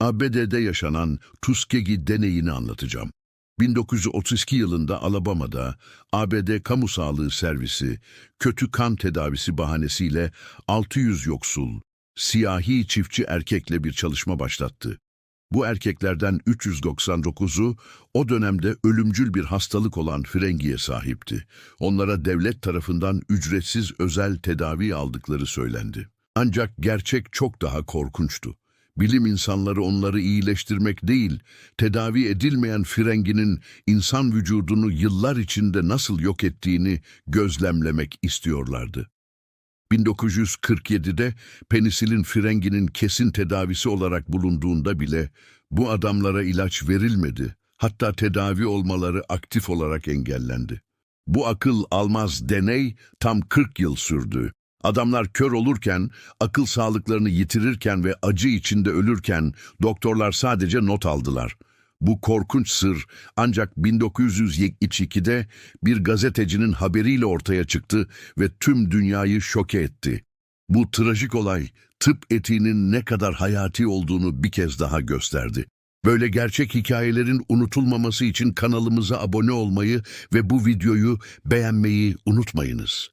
ABD'de yaşanan Tuskegee deneyini anlatacağım. 1932 yılında Alabama'da ABD Kamu Sağlığı Servisi kötü kan tedavisi bahanesiyle 600 yoksul, siyahi çiftçi erkekle bir çalışma başlattı. Bu erkeklerden 399'u o dönemde ölümcül bir hastalık olan frengiye sahipti. Onlara devlet tarafından ücretsiz özel tedavi aldıkları söylendi. Ancak gerçek çok daha korkunçtu. Bilim insanları onları iyileştirmek değil, tedavi edilmeyen frenginin insan vücudunu yıllar içinde nasıl yok ettiğini gözlemlemek istiyorlardı. 1947'de penisilin frenginin kesin tedavisi olarak bulunduğunda bile bu adamlara ilaç verilmedi. Hatta tedavi olmaları aktif olarak engellendi. Bu akıl almaz deney tam 40 yıl sürdü. Adamlar kör olurken, akıl sağlıklarını yitirirken ve acı içinde ölürken doktorlar sadece not aldılar. Bu korkunç sır ancak 1972'de bir gazetecinin haberiyle ortaya çıktı ve tüm dünyayı şoke etti. Bu trajik olay tıp etiğinin ne kadar hayati olduğunu bir kez daha gösterdi. Böyle gerçek hikayelerin unutulmaması için kanalımıza abone olmayı ve bu videoyu beğenmeyi unutmayınız.